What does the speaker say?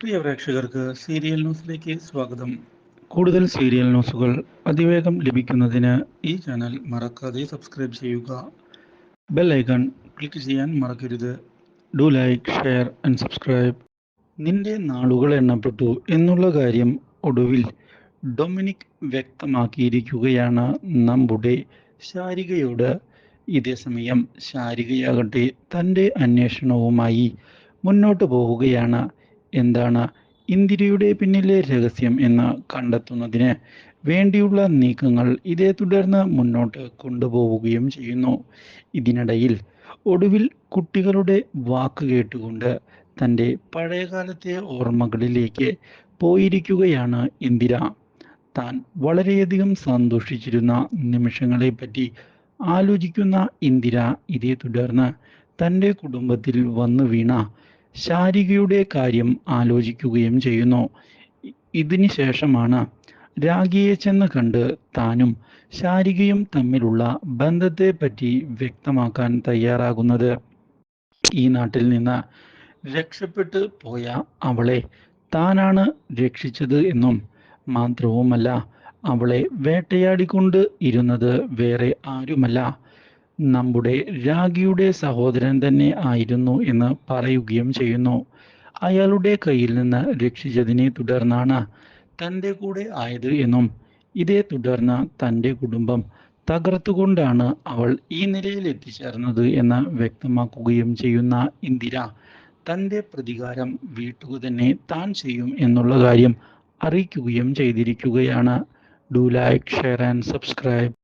പ്രിയ പ്രേക്ഷകർക്ക് സീരിയൽ ന്യൂസിലേക്ക് സ്വാഗതം. കൂടുതൽ സീരിയൽ ന്യൂസുകൾ അതിവേഗം ലഭിക്കുന്നതിന് ഈ ചാനൽ മറക്കാതെ സബ്സ്ക്രൈബ് ചെയ്യുക. ബെൽ ഐക്കൺ ക്ലിക്ക് ചെയ്യാൻ മറക്കരുത്. Do like share and subscribe. നിന്റെ നാളുകൾ എണ്ണപ്പെട്ടു എന്നുള്ള കാര്യം ഒടുവിൽ ഡൊമിനിക് വ്യക്തമാക്കിയിരിക്കുകയാണ് നമ്മുടെ ശാരികയോട്. ഇതേസമയം ശാരികയാകട്ടെ തന്റെ അന്വേഷണവുമായി മുന്നോട്ട് പോവുകയാണ്. എന്താണ് ഇന്ദിരയുടെ പിന്നിലെ രഹസ്യം എന്ന് കണ്ടെത്തുന്നതിന് വേണ്ടിയുള്ള നീക്കങ്ങൾ ഇതേ തുടർന്ന് മുന്നോട്ട് കൊണ്ടുപോവുകയും ചെയ്യുന്നു. ഇതിനിടയിൽ ഒടുവിൽ കുട്ടികളുടെ വാക്ക് കേട്ടുകൊണ്ട് തന്റെ പഴയകാലത്തെ ഓർമ്മകളിലേക്ക് പോയിരിക്കുകയാണ് ഇന്ദിര. താൻ വളരെയധികം സന്തോഷിച്ചിരുന്ന നിമിഷങ്ങളെ പറ്റി ആലോചിക്കുന്ന ഇന്ദിര ഇതേ തുടർന്ന് തന്റെ കുടുംബത്തിൽ വന്നു വീണ ശാരികയുടെ കാര്യം ആലോചിക്കുകയും ചെയ്യുന്നു. ഇതിന് ശേഷമാണ് രാഗിയെ ചെന്ന് കണ്ട് താനും ശാരികയും തമ്മിലുള്ള ബന്ധത്തെപ്പറ്റി വ്യക്തമാക്കാൻ തയ്യാറാകുന്നത്. ഈ നാട്ടിൽ നിന്ന് രക്ഷപ്പെട്ടു പോയ അവളെ താനാണ് രക്ഷിച്ചത് എന്നും മാത്രവുമല്ല അവളെ വേട്ടയാടിക്കൊണ്ട് ഇരുന്നത് വേറെ ആരുമല്ല. നമ്മുടെ രാഗിയുടെ സഹോദരൻ തന്നെ ആയിരുന്നു എന്ന് പറയുകയും ചെയ്യുന്നു. അയാളുടെ കയ്യിൽ നിന്ന് രക്ഷിച്ചതിനെ തുടർന്നാണ് തന്റെ കൂടെ ആയത് എന്നും ഇതേ തുടർന്ന് തന്റെ കുടുംബം തകർത്തുകൊണ്ടാണ് അവൾ ഈ നിലയിൽ എത്തിച്ചേർന്നത് എന്ന് വ്യക്തമാക്കുകയും ചെയ്യുന്ന ഇന്ദിര തന്റെ പ്രതികാരം വീട്ടുക തന്നെ താൻ ചെയ്യും എന്നുള്ള കാര്യം അറിയിക്കുകയും ചെയ്തിരിക്കുകയാണ്. Do like share and subscribe